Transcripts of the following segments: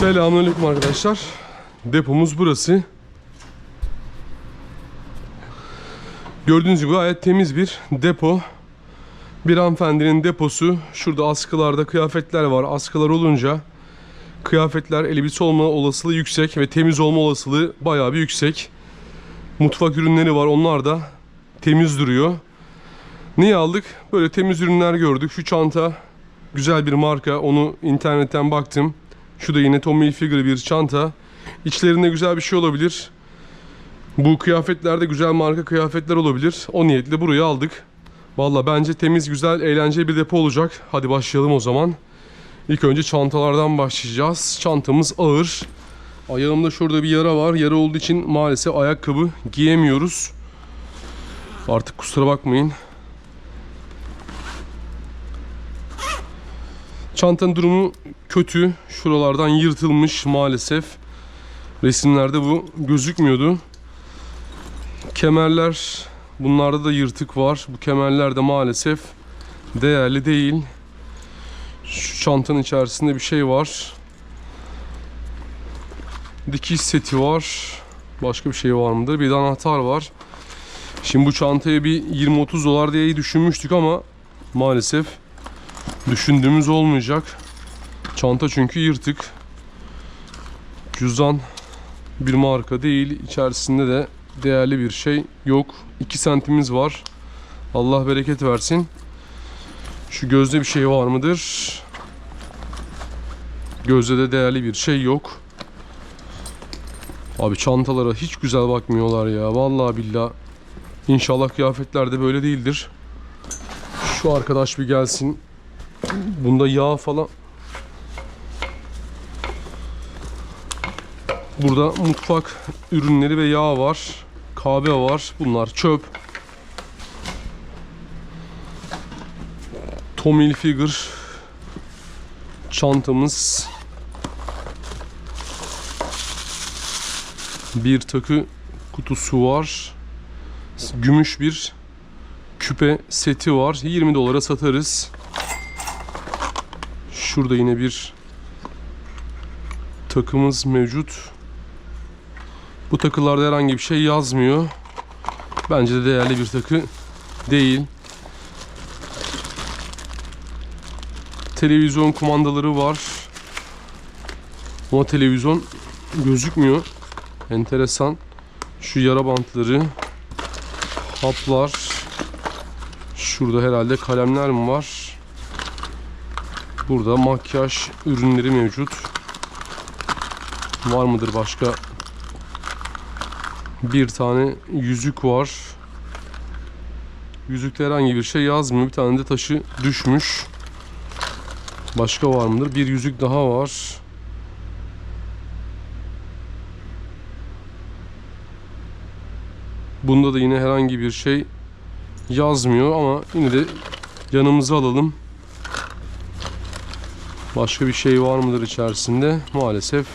Selamünaleyküm arkadaşlar. Depomuz burası. Gördüğünüz gibi gayet temiz bir depo. Bir hanımefendinin deposu. Şurada askılarda kıyafetler var. Askılar olunca kıyafetler elbise olma olasılığı yüksek ve temiz olma olasılığı bayağı bir yüksek. Mutfak ürünleri var. Onlar da temiz duruyor. Niye aldık? Böyle temiz ürünler gördük. Şu çanta güzel bir marka. Onu internetten baktım. Şu da yine Tommy Hilfiger bir çanta. İçlerinde güzel bir şey olabilir. Bu kıyafetlerde güzel marka kıyafetler olabilir. O niyetle burayı aldık. Valla bence temiz, güzel, eğlenceli bir depo olacak. Hadi başlayalım o zaman. İlk önce çantalardan başlayacağız. Çantamız ağır. Ayağımda şurada bir yara var. Yara olduğu için maalesef ayakkabı giyemiyoruz. Artık kusura bakmayın. Çantanın durumu kötü. Şuralardan yırtılmış maalesef. Resimlerde bu gözükmüyordu. Kemerler bunlarda da yırtık var. Bu kemerler de maalesef değerli değil. Şu çantanın içerisinde bir şey var. Dikiş seti var. Başka bir şey var mıdır? Bir de anahtar var. Şimdi bu çantaya bir 20-30 dolar diye düşünmüştük ama maalesef düşündüğümüz olmayacak. Çanta çünkü yırtık. Cüzdan bir marka değil. İçerisinde de değerli bir şey yok. 2 sentimiz var. Allah bereket versin. Şu gözde bir şey var mıdır? Gözde de değerli bir şey yok. Abi çantalara hiç güzel bakmıyorlar ya. Vallahi billah. İnşallah kıyafetler de böyle değildir. Şu arkadaş bir gelsin. Bunda yağ falan. Burada mutfak ürünleri ve yağ var. Kahve var. Bunlar çöp. Tommy Hilfiger çantamız. Bir takı kutusu var. Gümüş bir küpe seti var. 20 dolara satarız. Şurada yine bir takımız mevcut. Bu takılarda herhangi bir şey yazmıyor. Bence de değerli bir takı değil. Televizyon kumandaları var. Ama televizyon gözükmüyor. Enteresan. Şu yara bantları, haplar. Şurada herhalde kalemler mi var? Burada makyaj ürünleri mevcut. Var mıdır başka? Bir tane yüzük var. Yüzükte herhangi bir şey yazmıyor. Bir tane de taşı düşmüş. Başka var mıdır? Bir yüzük daha var. Bunda da yine herhangi bir şey yazmıyor ama yine de yanımıza alalım. Başka bir şey var mıdır içerisinde? Maalesef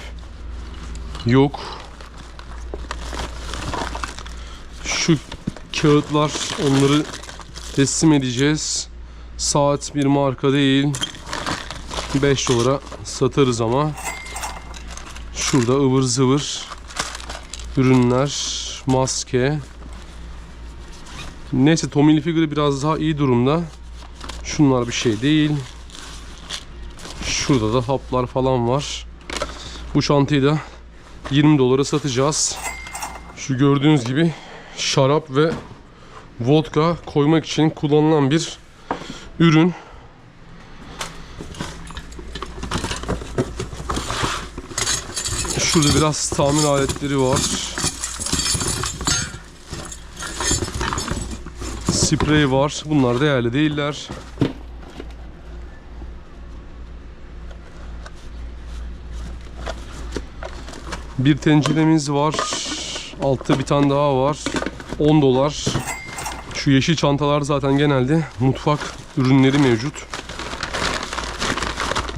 yok. Şu kağıtlar onları teslim edeceğiz. Saat bir marka değil. 5 dolara satarız ama. Şurada ıvır zıvır ürünler, maske. Neyse Tommy Hilfiger biraz daha iyi durumda. Şunlar bir şey değil. Şurada da haplar falan var. Bu çantayı da 20 dolara satacağız. Şu gördüğünüz gibi şarap ve vodka koymak için kullanılan bir ürün. Şurada biraz tamir aletleri var. Sprey var. Bunlar değerli değiller. Bir tenceremiz var. Altta bir tane daha var. 10 dolar. Şu yeşil çantalar zaten genelde mutfak ürünleri mevcut.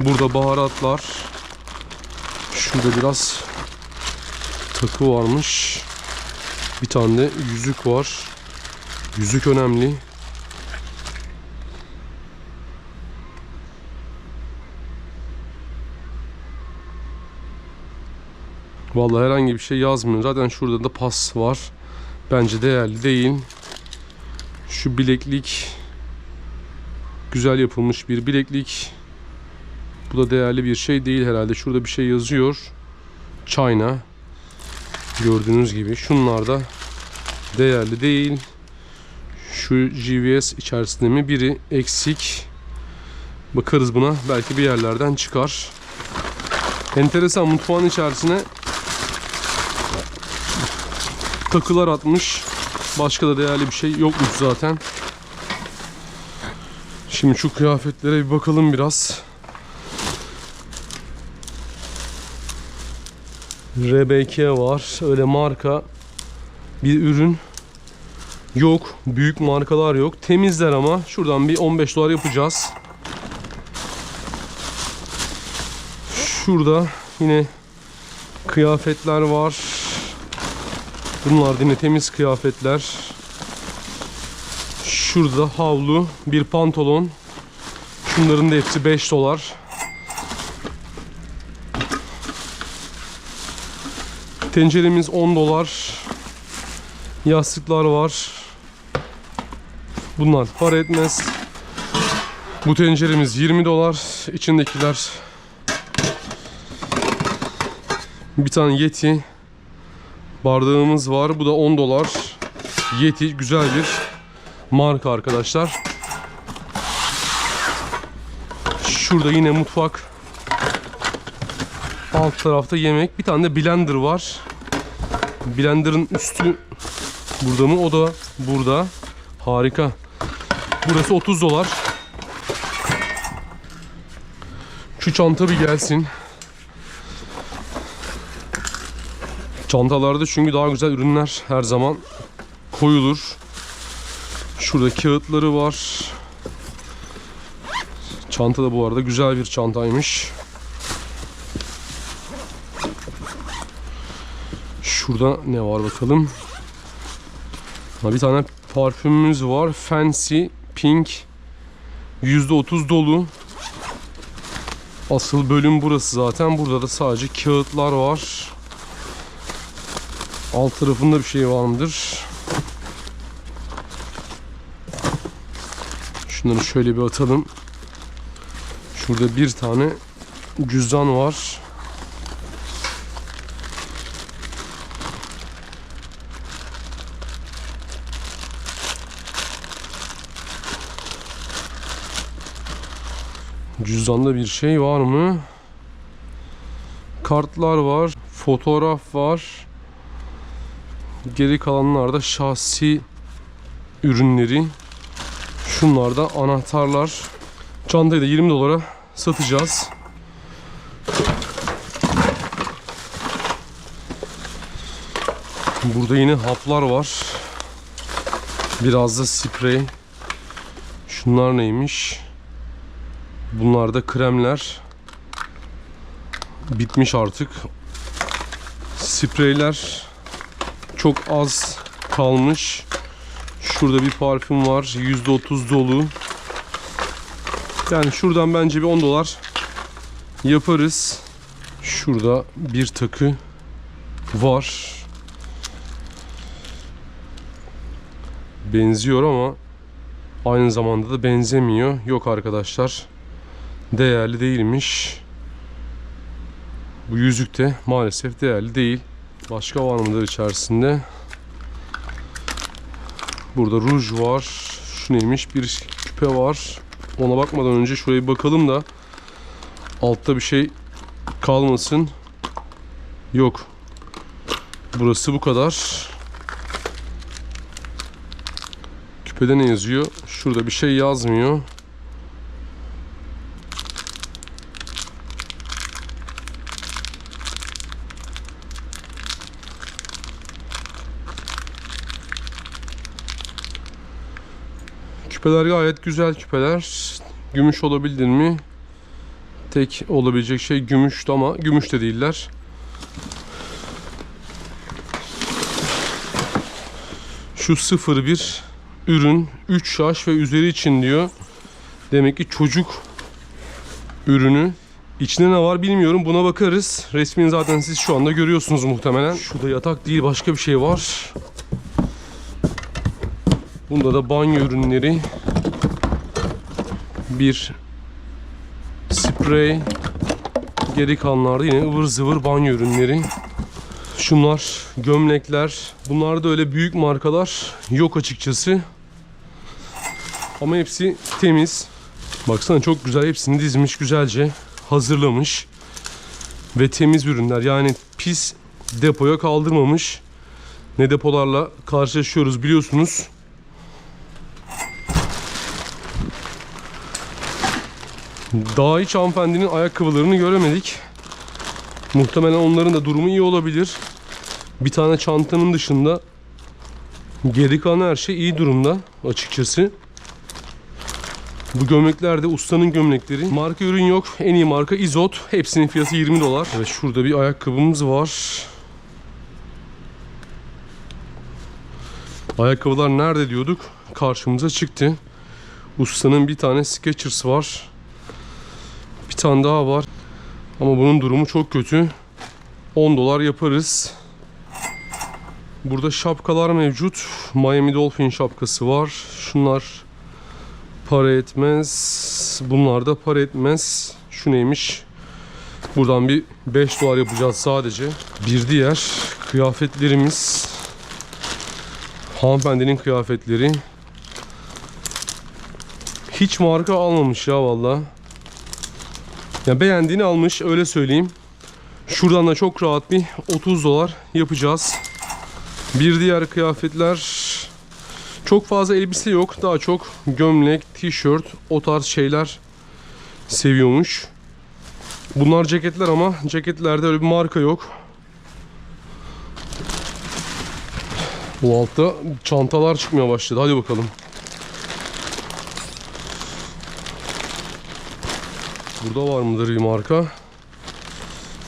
Burada baharatlar. Şurada biraz takı varmış. Bir tane de yüzük var. Yüzük önemli. Vallahi herhangi bir şey yazmıyor. Zaten şurada da pas var. Bence değerli değil. Şu bileklik güzel yapılmış bir bileklik. Bu da değerli bir şey değil herhalde. Şurada bir şey yazıyor. China. Gördüğünüz gibi. Şunlar da değerli değil. Şu GVS içerisinde mi? Biri eksik. Bakarız buna. Belki bir yerlerden çıkar. Enteresan mutfağın içerisine takılar atmış. Başka da değerli bir şey yokmuş zaten. Şimdi şu kıyafetlere bir bakalım biraz. RBK var. Öyle marka bir ürün yok. Büyük markalar yok. Temizler ama. Şuradan bir 15 dolar yapacağız. Şurada yine kıyafetler var. Bunlar yine temiz kıyafetler. Şurada havlu, bir pantolon. Şunların da hepsi 5 dolar. Tenceremiz 10 dolar. Yastıklar var. Bunlar para etmez. Bu tenceremiz 20 dolar. İçindekiler bir tane Yeti bardağımız var. Bu da 10 dolar. Yeti güzel bir marka arkadaşlar. Şurada yine mutfak. Alt tarafta yemek. Bir tane de blender var. Blender'ın üstü burada mı? O da burada. Harika. Burası 30 dolar. Şu çanta bir gelsin. Çantalarda çünkü daha güzel ürünler her zaman koyulur. Şurada kağıtları var. Çanta da bu arada güzel bir çantaymış. Şurada ne var bakalım. Ha, bir tane parfümümüz var. Fancy Pink. %30 dolu. Asıl bölüm burası zaten. Burada da sadece kağıtlar var. Alt tarafında bir şey var mıdır? Şunları şöyle bir atalım. Şurada bir tane cüzdan var. Cüzdanda bir şey var mı? Kartlar var, fotoğraf var. Geri kalanlar da şahsi ürünleri. Şunlar da anahtarlar. Çantayı da 20 dolara satacağız. Burada yine haplar var. Biraz da sprey. Şunlar neymiş? Bunlar da kremler. Bitmiş artık. Spreyler çok az kalmış. Şurada bir parfüm var. %30 dolu. Yani şuradan bence bir 10 dolar yaparız. Şurada bir takı var. Benziyor ama aynı zamanda da benzemiyor. Yok arkadaşlar. Değerli değilmiş. Bu yüzük de maalesef değerli değil. Başka var mıdır içerisinde? Burada ruj var. Şu neymiş? Bir küpe var. Ona bakmadan önce şuraya bakalım da altta bir şey kalmasın. Yok. Burası bu kadar. Küpede ne yazıyor? Şurada bir şey yazmıyor. Küpeler gayet güzel küpeler. Gümüş olabilir mi? Tek olabilecek şey gümüştü ama gümüş de değiller. Şu 01 ürün 3 yaş ve üzeri için diyor. Demek ki çocuk ürünü İçinde ne var bilmiyorum. Buna bakarız. Resmini zaten siz şu anda görüyorsunuz muhtemelen. Şurada yatak değil başka bir şey var. Bunda da banyo ürünleri. Bir sprey. Geri kalanlarda yine ıvır zıvır banyo ürünleri. Şunlar gömlekler. Bunlar da öyle büyük markalar yok açıkçası. Ama hepsi temiz. Baksana çok güzel hepsini dizmiş güzelce hazırlamış. Ve temiz ürünler yani pis depoya kaldırmamış. Ne depolarla karşılaşıyoruz biliyorsunuz. Daha hiç hanımefendinin ayakkabılarını göremedik. Muhtemelen onların da durumu iyi olabilir. Bir tane çantanın dışında geri kalan her şey iyi durumda açıkçası. Bu gömlekler de ustanın gömlekleri. Marka ürün yok. En iyi marka Izot. Hepsinin fiyatı 20 dolar. Evet şurada bir ayakkabımız var. Ayakkabılar nerede diyorduk? Karşımıza çıktı. Ustanın bir tane Skechers var. Tane daha var. Ama bunun durumu çok kötü. 10 dolar yaparız. Burada şapkalar mevcut. Miami Dolphin şapkası var. Şunlar para etmez. Bunlar da para etmez. Şu neymiş? Buradan bir 5 dolar yapacağız sadece. Bir diğer kıyafetlerimiz. Hanımefendinin kıyafetleri. Hiç marka almamış ya valla. Ya beğendiğini almış öyle söyleyeyim. Şuradan da çok rahat bir 30 dolar yapacağız. Bir diğer kıyafetler çok fazla elbise yok. Daha çok gömlek, tişört o tarz şeyler seviyormuş. Bunlar ceketler ama ceketlerde öyle bir marka yok. Bu altta çantalar çıkmaya başladı. Hadi bakalım. Burada var mıdır bir marka?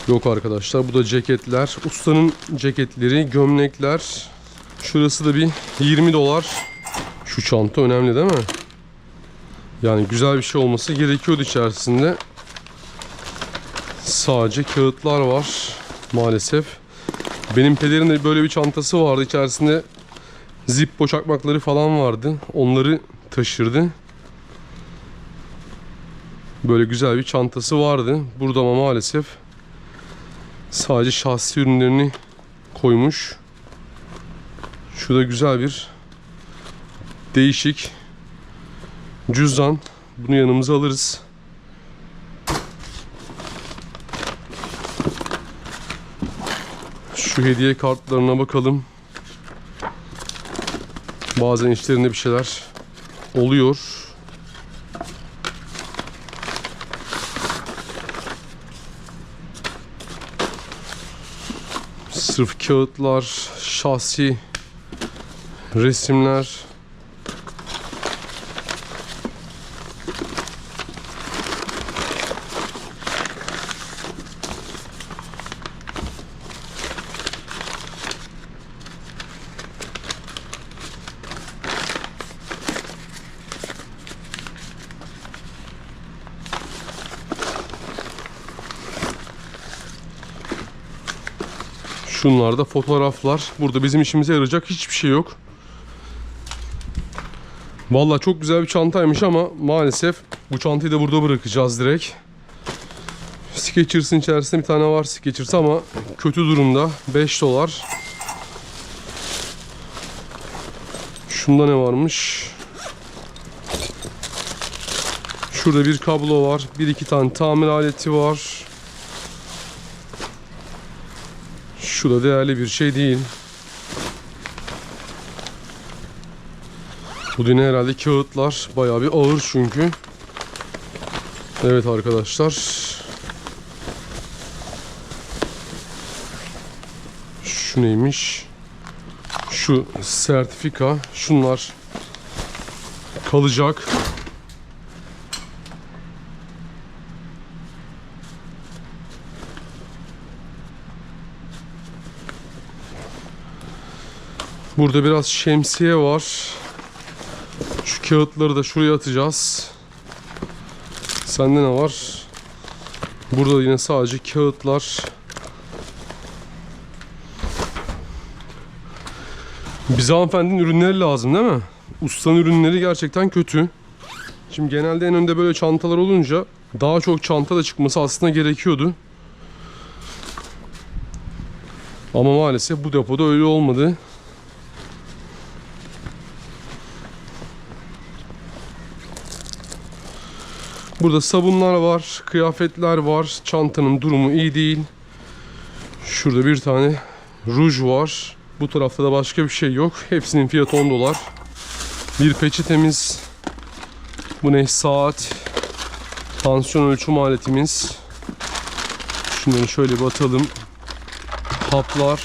Yok arkadaşlar. Bu da ceketler. Ustanın ceketleri, gömlekler. Şurası da bir 20 dolar. Şu çanta önemli değil mi? Yani güzel bir şey olması gerekiyordu içerisinde. Sadece kağıtlar var maalesef. Benim pederin de böyle bir çantası vardı. İçerisinde zippo çakmakları falan vardı. Onları taşırdı. Böyle güzel bir çantası vardı. Burada ama maalesef sadece şahsi ürünlerini koymuş. Şurada güzel bir değişik cüzdan. Bunu yanımıza alırız. Şu hediye kartlarına bakalım. Bazen işlerinde bir şeyler oluyor. Sırf kağıtlar, şahsi resimler. Şunlar da fotoğraflar. Burada bizim işimize yarayacak hiçbir şey yok. Vallahi çok güzel bir çantaymış ama maalesef bu çantayı da burada bırakacağız direkt. Skechers'ın içerisinde bir tane var Skechers ama kötü durumda. 5 dolar. Şunda ne varmış? Şurada bir kablo var. Bir iki tane tamir aleti var. Şu da değerli bir şey değil. Bu yine herhalde kağıtlar. Bayağı bir ağır çünkü. Evet arkadaşlar. Şu neymiş? Şu sertifika. Şunlar kalacak. Burada biraz şemsiye var. Şu kağıtları da şuraya atacağız. Sende ne var? Burada yine sadece kağıtlar. Bize hanımefendinin ürünleri lazım değil mi? Ustanın ürünleri gerçekten kötü. Şimdi genelde en önde böyle çantalar olunca daha çok çanta da çıkması aslında gerekiyordu. Ama maalesef bu depoda öyle olmadı. Burada sabunlar var, kıyafetler var. Çantanın durumu iyi değil. Şurada bir tane ruj var. Bu tarafta da başka bir şey yok. Hepsinin fiyatı 10 dolar. Bir peçetemiz. Bu ne? Saat. Tansiyon ölçüm aletimiz. Şunları şöyle bir atalım. Haplar.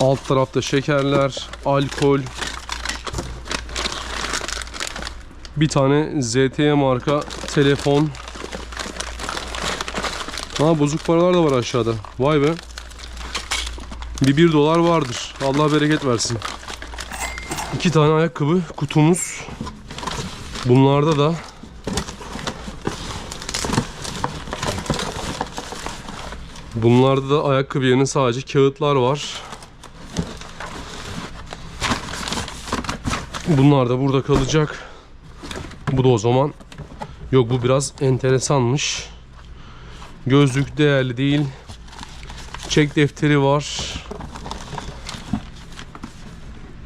Alt tarafta şekerler, alkol. Bir tane ZTE marka telefon. Ha bozuk paralar da var aşağıda. Vay be. Bir 1 dolar vardır. Allah bereket versin. İki tane ayakkabı kutumuz. Bunlarda da Bunlarda da ayakkabı yerine sadece kağıtlar var. Bunlar da burada kalacak. Bu da o zaman yok bu biraz enteresanmış. Gözlük değerli değil. Çek defteri var.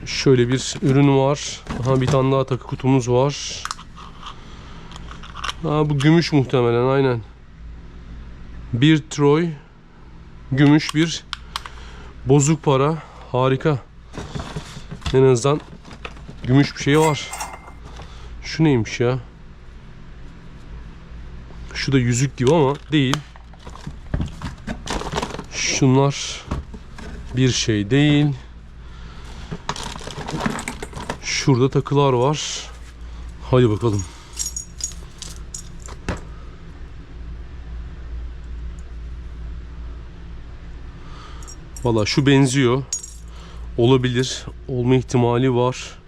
Şöyle bir ürün var. Aha bir tane daha takı kutumuz var. Ha bu gümüş muhtemelen aynen. Bir troy gümüş bir bozuk para. Harika. En azından gümüş bir şey var. Şu neymiş ya? Şu da yüzük gibi ama değil. Şunlar bir şey değil. Şurada takılar var. Hadi bakalım. Valla şu benziyor. Olabilir. Olma ihtimali var.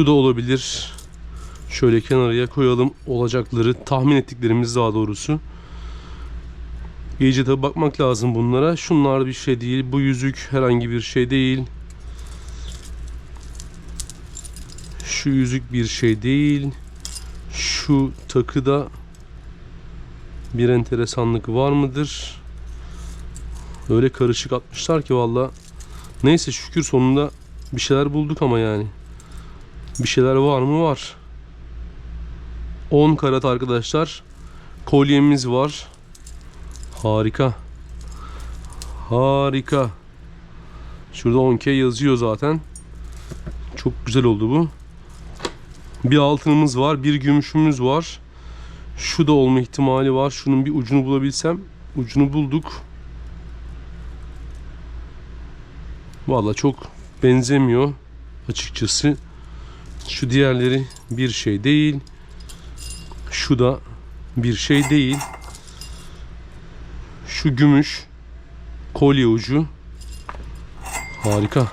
Şu da olabilir. Şöyle kenarıya koyalım olacakları tahmin ettiklerimiz daha doğrusu. İyice de bakmak lazım bunlara. Şunlar bir şey değil. Bu yüzük herhangi bir şey değil. Şu yüzük bir şey değil. Şu takıda bir enteresanlık var mıdır? Öyle karışık atmışlar ki valla. Neyse şükür sonunda bir şeyler bulduk ama yani. Bir şeyler var mı? Var. 10 karat arkadaşlar. Kolyemiz var. Harika. Harika. Şurada 10K yazıyor zaten. Çok güzel oldu bu. Bir altınımız var. Bir gümüşümüz var. Şu da olma ihtimali var. Şunun bir ucunu bulabilsem. Ucunu bulduk. Valla çok benzemiyor açıkçası. Şu diğerleri bir şey değil. Şu da bir şey değil. Şu gümüş kolye ucu. Harika.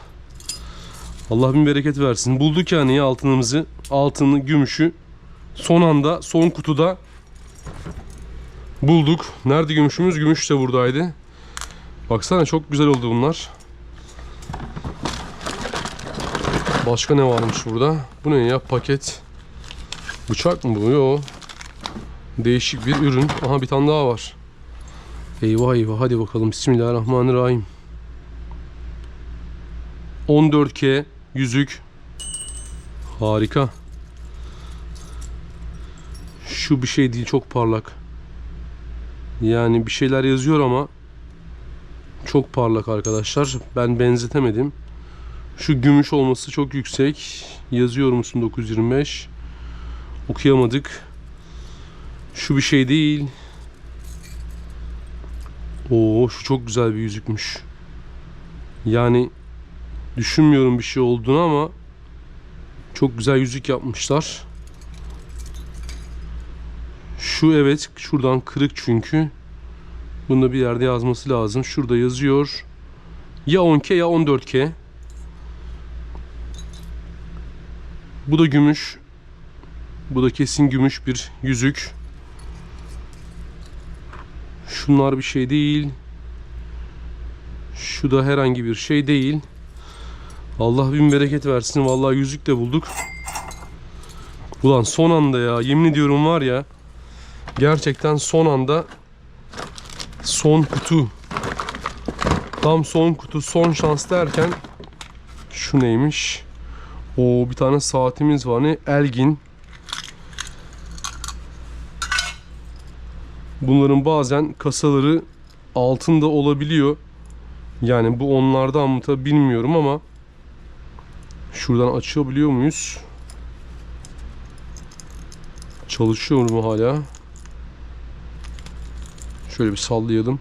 Allah bin bereket versin. Bulduk yani ya altınımızı. Altını, gümüşü. Son anda, son kutuda bulduk. Nerede gümüşümüz? Gümüş de buradaydı. Baksana çok güzel oldu bunlar. Başka ne varmış burada? Bu ne ya? Paket. Bıçak mı bu? Yo. Değişik bir ürün. Aha bir tane daha var. Eyvah eyvah. Hadi bakalım. Bismillahirrahmanirrahim. 14K yüzük. Harika. Şu bir şey değil. Çok parlak. Yani bir şeyler yazıyor ama çok parlak arkadaşlar. Ben benzetemedim. Şu gümüş olması çok yüksek. Yazıyor musun 925? Okuyamadık. Şu bir şey değil. Oo şu çok güzel bir yüzükmüş. Yani düşünmüyorum bir şey olduğunu ama çok güzel yüzük yapmışlar. Şu evet şuradan kırık çünkü. Bunda bir yerde yazması lazım. Şurada yazıyor. Ya 10K ya 14K. Bu da gümüş. Bu da kesin gümüş bir yüzük. Şunlar bir şey değil. Şu da herhangi bir şey değil. Allah bin bereket versin. Vallahi yüzük de bulduk. Ulan son anda ya. Yemin ediyorum var ya. Gerçekten son anda son kutu. Tam son kutu, son şans derken şu neymiş? O bir tane saatimiz var ne? Elgin. Bunların bazen kasaları altında olabiliyor. Yani bu onlardan mı tabi bilmiyorum ama şuradan açabiliyor muyuz? Çalışıyor mu hala? Şöyle bir sallayalım.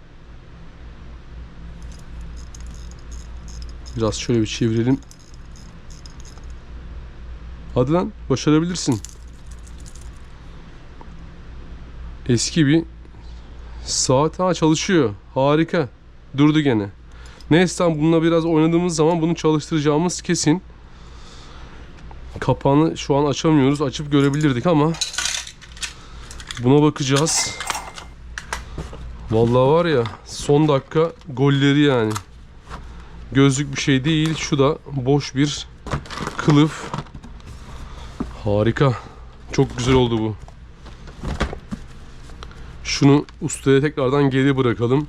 Biraz şöyle bir çevirelim. Hadi lan başarabilirsin. Eski bir saat ha çalışıyor. Harika. Durdu gene. Neyse tamam bununla biraz oynadığımız zaman bunu çalıştıracağımız kesin. Kapağını şu an açamıyoruz. Açıp görebilirdik ama buna bakacağız. Vallahi var ya son dakika golleri yani. Gözlük bir şey değil. Şu da boş bir kılıf. Harika. Çok güzel oldu bu. Şunu ustaya tekrardan geri bırakalım.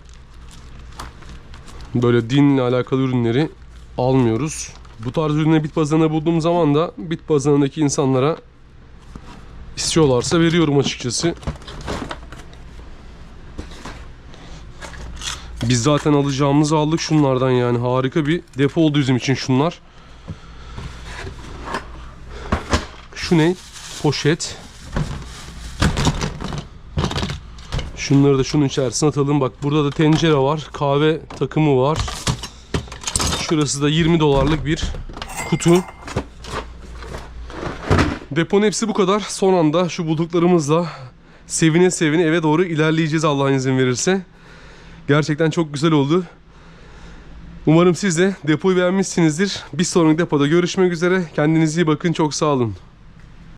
Böyle dinle alakalı ürünleri almıyoruz. Bu tarz ürünleri bit pazarında bulduğum zaman da bit pazarındaki insanlara istiyorlarsa veriyorum açıkçası. Biz zaten alacağımızı aldık şunlardan yani. Harika bir depo oldu bizim için şunlar. Şu ne? Poşet. Şunları da şunun içerisine atalım. Bak burada da tencere var. Kahve takımı var. Şurası da 20 dolarlık bir kutu. Deponun hepsi bu kadar. Son anda şu bulduklarımızla sevine sevine eve doğru ilerleyeceğiz Allah'ın izin verirse. Gerçekten çok güzel oldu. Umarım siz de depoyu beğenmişsinizdir. Bir sonraki depoda görüşmek üzere. Kendinize iyi bakın. Çok sağ olun.